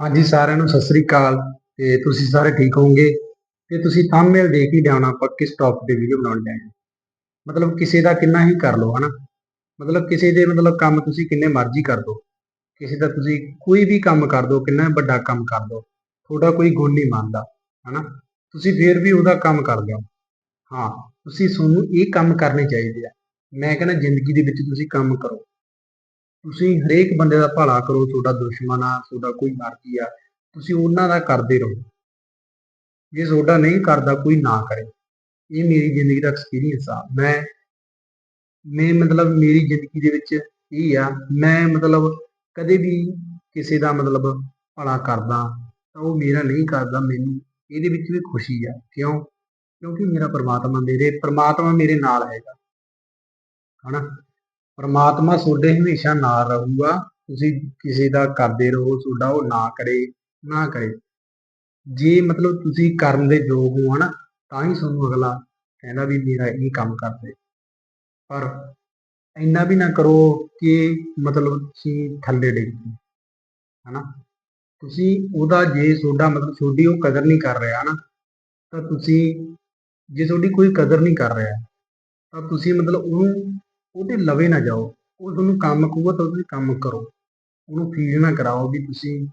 ਹਾਂਜੀ, ਸਾਰਿਆਂ ਨੂੰ ਸਤਿ ਸ੍ਰੀ ਅਕਾਲ ਤੇ ਤੁਸੀਂ ਸਾਰੇ ਠੀਕ ਹੋਵੋਗੇ? ਤੇ ਤੁਸੀਂ ਥੰਬਨੇਲ ਦੇਖ ਹੀ ਲਿਆ ਆਪਾਂ ਕਿਸ ਟੌਪਿਕ ਤੇ ਵੀਡੀਓ ਬਣਾਉਣ ਜਾ ਰਹੇ ਮਤਲਬ ਕਿਸੇ ਦਾ ਕਿੰਨਾ ਹੀ ਕਰ ਲਓ, ਹਨਾ? ਮਤਲਬ ਕਿਸੇ ਦੇ ਮਤਲਬ ਕੰਮ ਤੁਸੀਂ ਕਿੰਨੇ ਮਰਜ਼ੀ ਕਰ ਦੋ ਕਿਸੇ ਦਾ ਤੁਸੀਂ ਕੋਈ ਵੀ ਕੰਮ ਕਰ ਦੋ ਕਿੰਨਾ ਵੱਡਾ ਕੰਮ ਕਰ ਦੋ ਤੁਹਾਡਾ ਕੋਈ ਗੁਣ ਨਹੀਂ ਮੰਨਦਾ, ਹਨਾ? ਤੁਸੀਂ ਫੇਰ ਵੀ ਉਹਦਾ ਕੰਮ ਕਰਦੇ ਹੋ। ਹਾਂ, ਤੁਸੀਂ ਤੁਹਾਨੂੰ ਇਹ ਕੰਮ ਕਰਨੇ ਚਾਹੀਦੇ ਆ। ਮੈਂ ਕਹਿੰਦਾ ਜ਼ਿੰਦਗੀ ਦੇ ਵਿੱਚ ਤੁਸੀਂ ਕੰਮ ਕਰੋ। ਤੁਸੀਂ ਹਰੇਕ ਬੰਦੇ ਦਾ ਭਲਾ ਕਰੋ, ਤੁਹਾਡਾ ਦੁਸ਼ਮਣ ਆ, ਤੁਹਾਡਾ ਕੋਈ ਮਰਜ਼ੀ ਆ, ਤੁਸੀਂ ਉਹਨਾਂ ਦਾ ਕਰਦੇ ਰਹੋ। ਜੇ ਤੁਹਾਡਾ ਨਹੀਂ ਕਰਦਾ, ਕੋਈ ਨਾ ਕਰੇ। ਇਹ ਮੇਰੀ ਜ਼ਿੰਦਗੀ ਦਾ ਐਕਸਪੀਰੀਅੰਸ ਆ। ਮੈਂ ਮੈਂ ਮਤਲਬ ਮੇਰੀ ਜ਼ਿੰਦਗੀ ਦੇ ਵਿੱਚ ਇਹ ਆ, ਮੈਂ ਮਤਲਬ ਕਦੇ ਵੀ ਕਿਸੇ ਦਾ ਮਤਲਬ ਭਲਾ ਕਰਦਾ, ਤਾਂ ਉਹ ਮੇਰਾ ਨਹੀਂ ਕਰਦਾ, ਮੈਨੂੰ ਇਹਦੇ ਵਿੱਚ ਵੀ ਖੁਸ਼ੀ ਆ। ਕਿਉਂ? ਕਿਉਂਕਿ ਮੇਰਾ ਪ੍ਰਮਾਤਮਾ ਮੇਰੇ, ਪਰਮਾਤਮਾ ਮੇਰੇ ਨਾਲ ਹੈਗਾ। ਹਨਾ? ਪਰਮਾਤਮਾ ਤੁਹਾਡੇ ਹਮੇਸ਼ਾ ਨਾਲ ਰਹੂਗਾ। ਤੁਸੀਂ ਕਿਸੇ ਦਾ ਕਰਦੇ ਰਹੋ, ਤੁਹਾਡਾ ਉਹ ਨਾ ਕਰੇ ਨਾ ਕਰੇ। ਜੇ ਮਤਲਬ ਤੁਸੀਂ ਕਰਨ ਦੇ ਯੋਗ ਹੋ, ਹਨਾ, ਤਾਂ ਹੀ ਤੁਹਾਨੂੰ ਅਗਲਾ ਕਹਿੰਦਾ ਵੀ ਮੇਰਾ ਇਹ ਕੰਮ ਕਰਦੇ ਪਰ ਇੰਨਾ ਵੀ ਨਾ ਕਰੋ ਕਿ ਮਤਲਬ ਤੁਸੀਂ ਥੱਲੇ ਡਿੱਗ ਜਾਓ, ਹਨਾ। ਤੁਸੀਂ ਉਹਦਾ ਜੇ ਤੁਹਾਡਾ ਮਤਲਬ ਤੁਹਾਡੀ ਉਹ ਕਦਰ ਨਹੀਂ ਕਰ ਰਿਹਾ ਨਾ ਤਾਂ ਤੁਸੀਂ ਜੇ ਤੁਹਾਡੀ ਕੋਈ ਕਦਰ ਨਹੀਂ ਕਰ ਰਿਹਾ, ਤਾਂ ਤੁਸੀਂ ਮਤਲਬ ਉਹਨੂੰ ਉਹਦੇ ਲਵੇ ਨਾ ਜਾਓ। ਉਹ ਤੁਹਾਨੂੰ ਕੰਮ ਕਹੂਗਾ ਤਾਂ ਤੁਸੀਂ ਕੰਮ ਕਰੋ। ਉਹਨੂੰ ਫੀਲ ਨਾ ਕਰਾਓ ਵੀ ਤੁਸੀਂ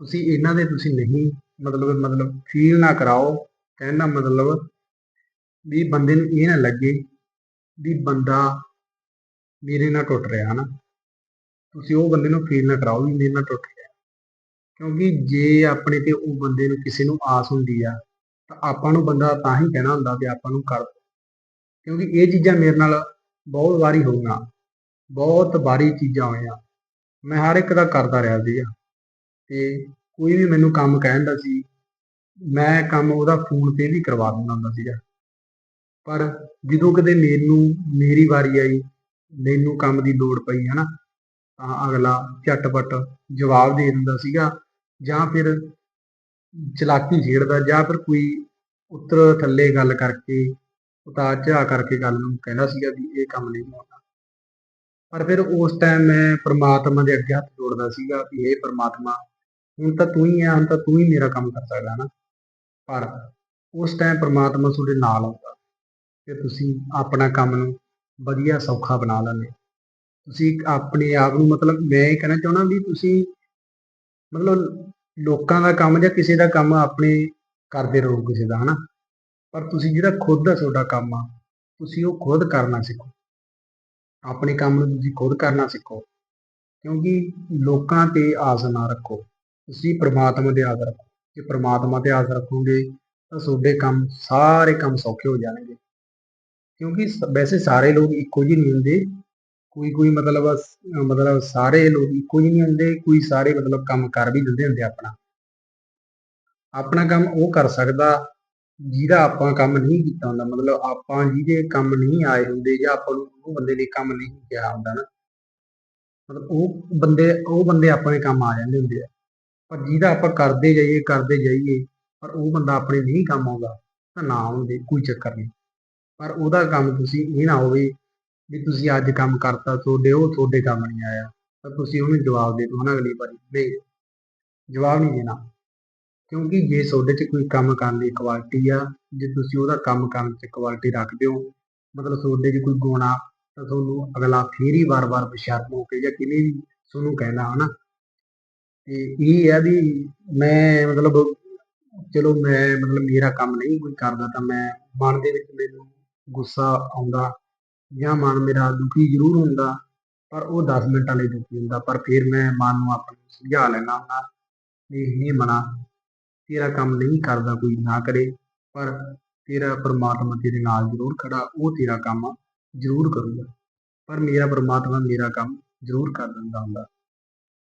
ਤੁਸੀਂ ਇਹਨਾਂ ਦੇ ਤੁਸੀਂ ਨਹੀਂ, ਮਤਲਬ ਮਤਲਬ ਫੀਲ ਨਾ ਕਰਾਓ। ਕਹਿਣ ਦਾ ਮਤਲਬ ਵੀ ਬੰਦੇ ਨੂੰ ਇਹ ਨਾ ਲੱਗੇ ਵੀ ਬੰਦਾ ਮੇਰੇ ਨਾਲ ਟੁੱਟ ਰਿਹਾ ਹਨਾ। ਤੁਸੀਂ ਉਹ ਬੰਦੇ ਨੂੰ ਫੀਲ ਨਾ ਕਰਾਓ ਵੀ ਮੇਰੇ ਨਾਲ ਟੁੱਟ ਰਿਹਾ। ਕਿਉਂਕਿ ਜੇ ਆਪਣੇ ਤੇ ਉਹ ਬੰਦੇ ਨੂੰ ਕਿਸੇ ਨੂੰ ਆਸ ਹੁੰਦੀ ਆ, ਤਾਂ ਆਪਾਂ ਨੂੰ ਬੰਦਾ ਤਾਂ ਹੀ ਕਹਿਣਾ ਹੁੰਦਾ ਵੀ ਆਪਾਂ ਨੂੰ ਕਰ ਦਿਓ। ਕਿਉਂਕਿ ਇਹ ਚੀਜ਼ਾਂ ਮੇਰੇ ਨਾਲ ਬਹੁਤ ਵਾਰੀ ਹੋਈਆਂ ਬਹੁਤ ਵਾਰੀ ਚੀਜ਼ਾਂ ਹੋਈਆਂ। ਮੈਂ ਹਰ ਇੱਕ ਦਾ ਕਰਦਾ ਰਿਹਾ ਸੀਗਾ। ਤੇ ਕੋਈ ਵੀ ਮੈਨੂੰ ਕੰਮ ਕਹਿੰਦਾ ਸੀ, ਮੈਂ ਕੰਮ ਉਹਦਾ ਫੋਨ ਤੇ ਵੀ ਕਰਵਾ ਦਿੰਦਾ ਹੁੰਦਾ ਸੀਗਾ। ਪਰ ਜਦੋਂ ਕਦੇ ਮੈਨੂੰ, ਮੇਰੀ ਵਾਰੀ ਆਈ, ਮੈਨੂੰ ਕੰਮ ਦੀ ਲੋੜ ਪਈ, ਹਨਾ, ਤਾਂ ਅਗਲਾ ਝਟਪਟ ਜਵਾਬ ਦੇ ਦਿੰਦਾ ਸੀਗਾ ਜਾਂ ਫਿਰ ਚਲਾਕੀ ਛੇੜਦਾ ਜਾਂ ਫਿਰ ਕੋਈ ਉੱਤਰ ਥੱਲੇ ਗੱਲ ਕਰਕੇ ਉਤਾਰ ਚੜਾ ਕਰਕੇ ਗੱਲ ਨੂੰ ਕਹਿੰਦਾ ਸੀਗਾ ਵੀ ਇਹ ਕੰਮ ਨਹੀਂ ਹੋਣਾ। ਪਰ ਫਿਰ ਉਸ ਟਾਈਮ ਮੈਂ ਪ੍ਰਮਾਤਮਾ ਦੇ ਅੱਗੇ ਹੱਥ ਜੋੜਦਾ ਸੀਗਾ ਵੀ ਇਹ ਪ੍ਰਮਾਤਮਾ, ਹੁਣ ਤਾਂ ਤੂੰ ਹੀ ਆ, ਹੁਣ ਤਾਂ ਤੂੰ ਹੀ ਮੇਰਾ ਕੰਮ ਕਰ ਸਕਦਾ ਨਾ। ਪਰ ਉਸ ਟਾਈਮ ਪ੍ਰਮਾਤਮਾ ਤੁਹਾਡੇ ਨਾਲ ਆਉਂਦਾ ਤੇ ਤੁਸੀਂ ਆਪਣਾ ਕੰਮ ਨੂੰ ਵਧੀਆ ਸੌਖਾ ਬਣਾ ਲੈਂਦੇ। ਤੁਸੀਂ ਆਪਣੇ ਆਪ ਨੂੰ ਮਤਲਬ ਮੈਂ ਇਹ ਕਹਿਣਾ ਚਾਹੁੰਦਾ ਵੀ ਤੁਸੀਂ ਮਤਲਬ ਲੋਕਾਂ ਦਾ ਕੰਮ ਜਾਂ ਕਿਸੇ ਦਾ ਕੰਮ ਆਪਣੇ ਕਰਦੇ ਰਹੋ ਕਿਸੇ ਦਾ, ਹਨਾ। ਪਰ ਤੁਸੀਂ ਜਿਹੜਾ ਖੁਦ ਦਾ ਤੁਹਾਡਾ ਕੰਮ ਆ, ਤੁਸੀਂ ਉਹ ਖੁਦ ਕਰਨਾ ਸਿੱਖੋ। ਆਪਣੇ ਕੰਮ ਨੂੰ ਤੁਸੀਂ ਖੁਦ ਕਰਨਾ ਸਿੱਖੋ, ਕਿਉਂਕਿ ਲੋਕਾਂ ਤੇ ਆਸ ਨਾ ਰੱਖੋ। ਤੁਸੀਂ ਪ੍ਰਮਾਤਮਾ ਤੇ ਆਸ ਰੱਖੋ। ਜੇ ਪ੍ਰਮਾਤਮਾ ਤੇ ਆਸ ਰੱਖੋਗੇ, ਤਾਂ ਤੁਹਾਡੇ ਕੰਮ ਸਾਰੇ ਕੰਮ ਸੌਖੇ ਹੋ ਜਾਣਗੇ। ਕਿਉਂਕਿ ਸ- ਵੈਸੇ ਸਾਰੇ ਲੋਕ ਇੱਕੋ ਜਿਹੇ ਨਹੀਂ ਹੁੰਦੇ। ਕੋਈ ਕੋਈ ਮਤਲਬ ਮਤਲਬ ਸਾਰੇ ਲੋਕ ਇੱਕੋ ਜਿਹੇ ਨਹੀਂ ਹੁੰਦੇ, ਕੋਈ ਸਾਰੇ ਮਤਲਬ ਕੰਮ ਕਰ ਵੀ ਦਿੰਦੇ ਹੁੰਦੇ ਆਪਣਾ। ਆਪਣਾ ਕੰਮ ਉਹ ਕਰ ਸਕਦਾ ਜਿਹਦਾ ਆਪਾਂ ਕੰਮ ਨਹੀਂ ਕੀਤਾ ਹੁੰਦਾ, ਮਤਲਬ ਆਪਾਂ ਜਿਹਦੇ ਕੰਮ ਨਹੀਂ ਆਏ ਹੁੰਦੇ ਜਾਂ ਆਪਾਂ ਨੂੰ ਉਹ ਬੰਦੇ ਨੇ ਕੰਮ ਨਹੀਂ ਕਿਹਾ ਹੁੰਦਾ ਨਾ, ਮਤਲਬ ਉਹ ਬੰਦੇ ਉਹ ਬੰਦੇ ਆਪਣੇ ਕੰਮ ਆ ਜਾਂਦੇ ਹੁੰਦੇ ਆ। ਪਰ ਜਿਹਦਾ ਆਪਾਂ ਕਰਦੇ ਜਾਈਏ ਕਰਦੇ ਜਾਈਏ, ਪਰ ਉਹ ਬੰਦਾ ਆਪਣੇ ਨਹੀਂ ਕੰਮ ਆਉਂਦਾ, ਤਾਂ ਨਾ ਆਉਂਦੇ, ਕੋਈ ਚੱਕਰ ਨਹੀਂ। ਪਰ ਉਹਦਾ ਕੰਮ ਤੁਸੀਂ ਇਹ ਨਾ ਹੋਵੇ ਵੀ ਤੁਸੀਂ ਅੱਜ ਕੰਮ ਕਰਤਾ, ਤੁਹਾਡੇ ਉਹ ਤੁਹਾਡੇ ਕੰਮ ਨਹੀਂ ਆਇਆ, ਤਾਂ ਤੁਸੀਂ ਉਹਨੂੰ ਜਵਾਬ ਦੇ ਦਿਓ ਨਾ ਅਗਲੀ ਵਾਰੀ। ਨਹੀਂ, ਜਵਾਬ ਨਹੀਂ ਦੇਣਾ। ਕਿਉਂਕਿ ਜੇ ਤੁਹਾਡੇ 'ਚ ਕੋਈ ਕੰਮ ਕਰਨ ਦੀ ਕੁਆਲਿਟੀ ਆ, ਜੇ ਤੁਸੀਂ ਉਹਦਾ ਕੰਮ ਕਰਨ 'ਚ ਕੁਆਲਿਟੀ ਰੱਖਦੇ ਹੋ, ਮਤਲਬ ਤੁਹਾਡੇ 'ਚ ਕੋਈ ਗੁਣ ਆ, ਤਾਂ ਤੁਹਾਨੂੰ ਅਗਲਾ ਫੇਰ ਹੀ ਵਾਰ-ਵਾਰ ਬਸ਼ਰਮ ਹੋ ਕੇ ਜਾਂ ਕਿਵੇਂ ਵੀ ਤੁਹਾਨੂੰ ਕਹਿੰਦਾ ਹਨਾ? ਤੇ ਇਹ ਆ ਵੀ ਮੈਂ ਮਤਲਬ ਚਲੋ ਮੈਂ ਮਤਲਬ ਮੇਰਾ ਕੰਮ ਨਹੀਂ ਕੋਈ ਕਰਦਾ ਤਾਂ ਮੈਂ ਮਨ ਦੇ ਵਿੱਚ ਮੈਨੂੰ ਗੁੱਸਾ ਆਉਂਦਾ ਜਾਂ ਮਨ ਮੇਰਾ ਦੁਖੀ ਜ਼ਰੂਰ ਹੁੰਦਾ, ਪਰ ਉਹ 10 ਮਿੰਟਾਂ ਲਈ ਦੁਖੀ ਹੁੰਦਾ, ਪਰ ਫਿਰ ਮੈਂ ਮਨ ਨੂੰ ਆਪਣੇ ਸਮਝਾ ਲੈਣਾ ਹੁੰਦਾ, ਵੀ ਇਹ ਮਨਾ ਤੇਰਾ ਕੰਮ ਨਹੀਂ ਕਰਦਾ ਕੋਈ ਨਾ ਕਰੇ, ਪਰ ਤੇਰਾ ਪਰਮਾਤਮਾ ਤੇਰੇ ਨਾਲ ਜ਼ਰੂਰ ਖੜਾ, ਉਹ ਤੇਰਾ ਕੰਮ ਜ਼ਰੂਰ ਕਰੂਗਾ। ਪਰ ਮੇਰਾ ਪਰਮਾਤਮਾ ਮੇਰਾ ਕੰਮ ਜ਼ਰੂਰ ਕਰ ਦਿੰਦਾ ਹੁੰਦਾ।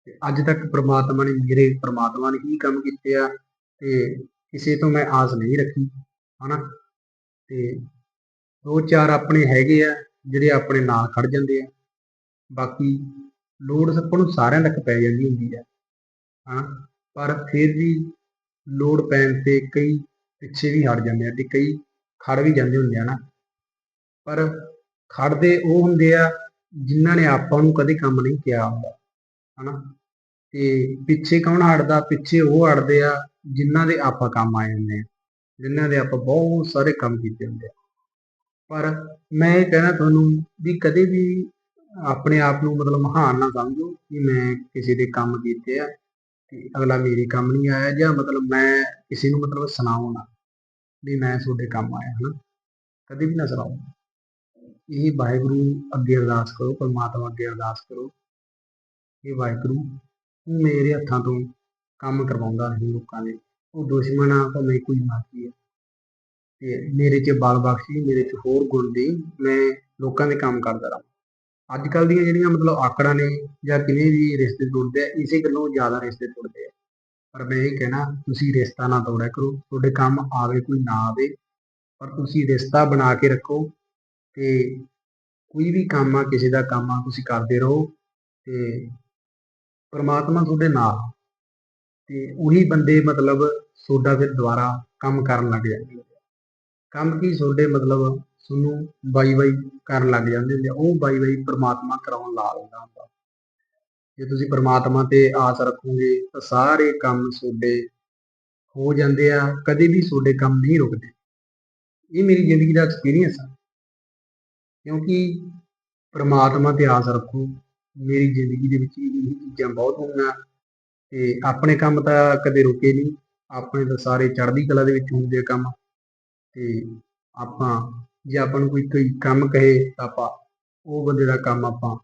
ਤੇ ਅੱਜ ਤੱਕ ਪਰਮਾਤਮਾ ਨੇ ਮੇਰੇ ਪਰਮਾਤਮਾ ਨੇ ਹੀ ਕੰਮ ਕੀਤੇ ਆ, ਤੇ ਕਿਸੇ ਤੋਂ ਮੈਂ ਆਸ ਨਹੀਂ ਰੱਖੀ, ਹਨਾ? ਤੇ ਦੋ ਚਾਰ ਆਪਣੇ ਹੈਗੇ ਆ, ਜਿਹੜੇ ਆਪਣੇ ਨਾਲ ਖੜ ਜਾਂਦੇ ਆ। ਬਾਕੀ ਲੋੜ ਸਭ ਨੂੰ ਸਾਰਿਆਂ ਤੱਕ ਪੈ ਜਾਂਦੀ ਹੁੰਦੀ ਆ ਹਾਂ ਪਰ ਫਿਰ ਵੀ ਲੋੜ ਪੈਣ ਤੇ ਕਈ ਪਿੱਛੇ ਵੀ ਹਟ ਜਾਂਦੇ ਆ ਤੇ ਕਈ ਖੜ ਵੀ ਜਾਂਦੇ ਹੁੰਦੇ ਆ ਨਾ। ਪਰ ਖੜਦੇ ਉਹ ਹੁੰਦੇ ਆ ਜਿਨ੍ਹਾਂ ਨੇ ਆਪਾਂ ਨੂੰ ਕਦੇ ਕੰਮ ਨਹੀਂ ਕਿਹਾ ਹੁੰਦਾ, ਹਨਾ? ਤੇ ਪਿੱਛੇ ਕੌਣ ਹਟਦਾ? ਪਿੱਛੇ ਉਹ ਹਟਦੇ ਆ ਜਿਨ੍ਹਾਂ ਦੇ ਆਪਾਂ ਕੰਮ ਆਏ ਹੁੰਦੇ ਆ, ਜਿਨ੍ਹਾਂ ਦੇ ਆਪਾਂ ਬਹੁਤ ਸਾਰੇ ਕੰਮ ਕੀਤੇ ਹੁੰਦੇ ਆ। ਪਰ ਮੈਂ ਇਹ ਕਹਿਣਾ ਤੁਹਾਨੂੰ ਵੀ ਕਦੇ ਵੀ ਆਪਣੇ ਆਪ ਨੂੰ ਮਤਲਬ ਮਹਾਨ ਨਾ ਸਮਝੋ ਕਿ ਮੈਂ ਕਿਸੇ ਦੇ ਕੰਮ ਕੀਤੇ ਆ। ਤੇ ਅਗਲਾ ਮੇਰੀ ਕੰਮ ਨਹੀਂ ਆਇਆ ਜਾਂ ਮਤਲਬ ਮੈਂ ਕਿਸੇ ਨੂੰ ਮਤਲਬ ਸੁਣਾਉਂ ਵੀ ਮੈਂ ਤੁਹਾਡੇ ਕੰਮ ਆਇਆ, ਹਨਾ? ਕਦੇ ਵੀ ਨਾ ਸੁਣਾਓ। ਇਹ ਵਾਹਿਗੁਰੂ ਅੱਗੇ ਅਰਦਾਸ ਕਰੋ, ਪਰਮਾਤਮਾ ਅੱਗੇ ਅਰਦਾਸ ਕਰੋ ਇਹ ਵਾਹਿਗੁਰੂ ਤੂੰ ਮੇਰੇ ਹੱਥਾਂ ਤੋਂ ਕੰਮ ਕਰਵਾਉਂਦਾ ਨਹੀਂ ਲੋਕਾਂ ਦੇ। ਉਹ ਦੁਸ਼ਮਣ ਆ, ਭਾਵੇਂ ਕੋਈ ਮਰਜ਼ੀ ਹੈ ਤੇ ਮੇਰੇ 'ਚ ਬਲ ਬਖਸ਼ੀ, ਮੇਰੇ 'ਚ ਹੋਰ ਗੁਣ ਦੇ, ਮੈਂ ਲੋਕਾਂ ਦੇ ਕੰਮ ਕਰਦਾ ਰਹਾਂ। ਅੱਜ ਕੱਲ ਦੀਆਂ ਜਿਹੜੀਆਂ ਮਤਲਬ ਆਕੜਾਂ ਨੇ ਜਾਂ ਕਿਵੇਂ ਵੀ ਰਿਸ਼ਤੇ ਤੋੜਦੇ ਆ, ਇਸੇ ਗੱਲੋਂ ਜ਼ਿਆਦਾ ਰਿਸ਼ਤੇ ਤੋੜਦੇ ਆ ਪਰ ਮੈਂ ਇਹ ਕਹਿਣਾ, ਤੁਸੀਂ ਰਿਸ਼ਤਾ ਨਾ ਤੋੜਿਆ ਕਰੋ, ਤੁਹਾਡੇ ਕੰਮ ਆਵੇ ਕੋਈ ਨਾ ਆਵੇ, ਪਰ ਤੁਸੀਂ ਰਿਸ਼ਤਾ ਬਣਾ ਕੇ ਰੱਖੋ ਤੇ ਕੋਈ ਵੀ ਕੰਮ ਆ, ਕਿਸੇ ਦਾ ਕੰਮ ਆ, ਤੁਸੀਂ ਕਰਦੇ ਰਹੋ ਤੇ ਪਰਮਾਤਮਾ ਤੁਹਾਡੇ ਨਾਲ ਆ। ਤੇ ਉਹੀ ਬੰਦੇ ਮਤਲਬ ਤੁਹਾਡਾ ਫਿਰ ਦੁਬਾਰਾ ਕੰਮ ਕਰਨ ਲੱਗ ਜਾਂਦੇ ਆ। ਕੰਮ ਕੀ, ਤੁਹਾਡੇ ਮਤਲਬ ਤੁਹਾਨੂੰ ਬਾਈ ਬਾਈ ਕਰਨ ਲੱਗ ਜਾਂਦੇ ਹੁੰਦੇ ਆ। ਉਹ ਬਾਈ ਬਾਈ ਪਰਮਾਤਮਾ ਕਰਾਉਣ ਲਾ ਲੈਂਦਾ ਹੁੰਦਾ। ਜੇ ਤੁਸੀਂ ਪਰਮਾਤਮਾ ਤੇ ਆਸ ਰੱਖੋਗੇ ਤਾਂ ਸਾਰੇ ਕੰਮ ਤੁਹਾਡੇ ਹੋ ਜਾਂਦੇ ਆ, ਕਦੇ ਵੀ ਤੁਹਾਡੇ ਕੰਮ ਨਹੀਂ ਰੁਕਦੇ। ਇਹ ਮੇਰੀ ਜ਼ਿੰਦਗੀ ਦਾ ਐਕਸਪੀਰੀਅੰਸ ਆ। ਕਿਉਂਕਿ ਪਰਮਾਤਮਾ ਤੇ ਆਸ ਰੱਖੋ, ਮੇਰੀ ਜ਼ਿੰਦਗੀ ਦੇ ਵਿੱਚ ਇਹ ਚੀਜ਼ਾਂ ਬਹੁਤ ਹੋਈਆਂ। ਤੇ ਆਪਣੇ ਕੰਮ ਤਾਂ ਕਦੇ ਰੁਕੇ ਨਹੀਂ। ਆਪਣੇ ਤਾਂ ਸਾਰੇ ਚੜ੍ਹਦੀ ਕਲਾ ਦੇ ਵਿੱਚ ਹੁੰਦੇ ਆ ਕੰਮ। ਤੇ ਆਪਾਂ ਜੇ ਆਪਾਂ ਨੂੰ ਕੋਈ ਕੋਈ ਕੰਮ ਕਹੇ ਤਾਂ ਆਪਾਂ ਉਹ ਬੰਦੇ ਦਾ ਕੰਮ ਆਪਾਂ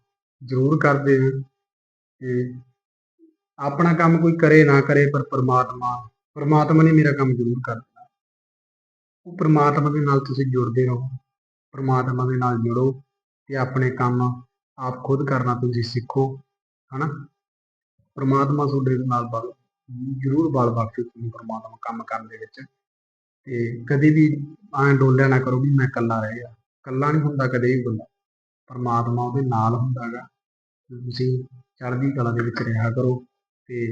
ਜ਼ਰੂਰ ਕਰਦੇ ਹਾਂ ਤੇ ਆਪਣਾ ਕੰਮ ਕੋਈ ਕਰੇ ਨਾ ਕਰੇ ਪਰ ਪਰਮਾਤਮਾ ਪਰਮਾਤਮਾ ਨੇ ਮੇਰਾ ਕੰਮ ਜ਼ਰੂਰ ਕਰ ਦੇਣਾ। ਉਹ ਪਰਮਾਤਮਾ ਦੇ ਨਾਲ ਤੁਸੀਂ ਜੁੜਦੇ ਰਹੋ, ਪਰਮਾਤਮਾ ਦੇ ਨਾਲ ਜੁੜੋ ਤੇ ਆਪਣੇ ਕੰਮ ਆਪ ਖੁਦ ਕਰਨਾ ਤੁਸੀਂ ਸਿੱਖੋ, ਹਨਾ? ਪਰਮਾਤਮਾ ਤੁਹਾਡੇ ਨਾਲ ਬਲ, ਜ਼ਰੂਰ ਬਲ ਬਖਸ਼ੇ ਤੁਹਾਨੂੰ ਪਰਮਾਤਮਾ ਕੰਮ ਕਰਨ ਦੇ ਵਿੱਚ। ਤੇ ਕਦੇ ਵੀ ਐਂ ਡੋਲਿਆ ਨਾ ਕਰੋ ਵੀ ਮੈਂ ਇਕੱਲਾ ਰਹਿ ਗਿਆ। ਇਕੱਲਾ ਨਹੀਂ ਹੁੰਦਾ ਕਦੇ ਵੀ ਬੰਦਾ। ਪਰਮਾਤਮਾ ਉਹਦੇ ਨਾਲ ਹੁੰਦਾ ਹੁੰਦਾਗਾ ਤੁਸੀਂ ਚੜ੍ਹਦੀ ਕਲਾ ਦੇ ਵਿੱਚ ਰਿਹਾ ਕਰੋ ਤੇ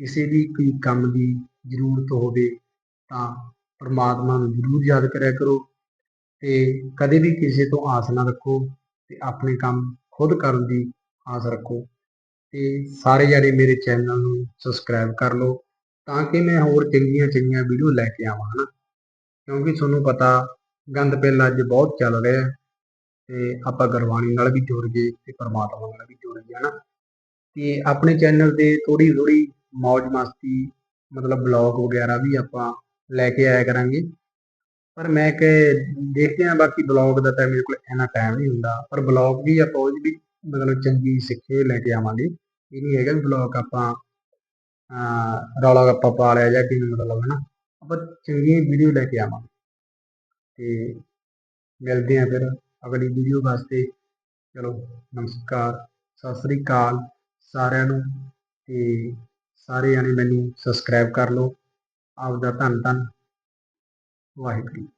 ਕਿਸੇ ਵੀ ਕੋਈ ਕੰਮ ਦੀ ਜ਼ਰੂਰਤ ਹੋਵੇ ਤਾਂ ਪਰਮਾਤਮਾ ਨੂੰ ਜ਼ਰੂਰ ਯਾਦ ਕਰਿਆ ਕਰੋ ਤੇ ਕਦੇ ਵੀ ਕਿਸੇ ਤੋਂ ਆਸ ਨਾ ਰੱਖੋ ਤੇ ਆਪਣੇ ਕੰਮ ਖੁਦ ਕਰਨ ਦੀ ਆਸ ਰੱਖੋ। ਤੇ ਸਾਰੇ ਜਣੇ ਮੇਰੇ ਚੈਨਲ ਨੂੰ ਸਬਸਕ੍ਰਾਈਬ ਕਰ ਲਓ। ਤਾਂ ਕਿ ਮੈਂ ਹੋਰ ਚੰਗੀਆਂ ਚੰਗੀਆਂ ਵੀਡੀਓ ਲੈ ਕੇ ਆਵਾਂ, ਹਨਾ? ਕਿਉਂਕਿ ਤੁਹਾਨੂੰ ਪਤਾ ਗੰਦ ਪਿੱਲ ਅੱਜ ਬਹੁਤ ਚੱਲ ਰਿਹਾ ਤੇ ਆਪਾਂ ਗੁਰਬਾਣੀ ਨਾਲ ਵੀ ਜੁੜ ਗਏ ਤੇ ਪਰਮਾਤਮਾ ਨਾਲ ਵੀ ਜੁੜ ਗਏ, ਹਨਾ? ਤੇ ਆਪਣੇ ਚੈਨਲ ਤੇ ਥੋੜੀ ਥੋੜੀ ਮौज ਮਸਤੀ, ਮਤਲਬ ਬਲੌਗ ਵਗੈਰਾ ਵੀ ਆਪਾਂ ਲੈ ਕੇ ਆਇਆ ਕਰਾਂਗੇ। ਪਰ ਮੈਂ ਕਿ ਦੇਖਦੇ ਹਾਂ ਬਾਕੀ ਬਲੌਗ ਦਾ ਤਾਂ ਮੇਰੇ ਕੋਲ ਇੰਨਾ ਟਾਈਮ ਨਹੀਂ ਹੁੰਦਾ, ਪਰ ਬਲੌਗ ਵੀ ਆਪਾਂ ਉਹ ਵੀ ਮਤਲਬ ਚੰਗੀ ਸਿੱਖੇ ਲੈ ਕੇ ਆਵਾਂਗੇ। ਇਹ ਨਹੀਂ ਹੈਗਾ ਵੀ ਬਲੌਗ ਆਪਾਂ ਰੌਲਾ ਗੱਪਾ ਪਾ ਲਿਆ ਜਾਂ ਕੀ ਮਤਲਬ ਹਨਾ, ਆਪਾਂ ਚੰਗੀ ਵੀਡੀਓ ਲੈ ਕੇ ਆਵਾਂਗੇ। ਤੇ ਮਿਲਦੇ ਆ ਫਿਰ ਅਗਲੀ ਵੀਡੀਓ ਵਾਸਤੇ। ਚਲੋ, ਨਮਸਕਾਰ, ਸਤਿ ਸ੍ਰੀ ਅਕਾਲ ਸਾਰਿਆਂ ਨੂੰ। ਤੇ ਸਾਰੇ ਜਾਣੇ ਮੈਨੂੰ ਸਬਸਕ੍ਰਾਈਬ ਕਰ ਲਓ। ਆਪ ਦਾ ਧੰਨ ਧੰਨ ਵਾਹਿਗੁਰੂ।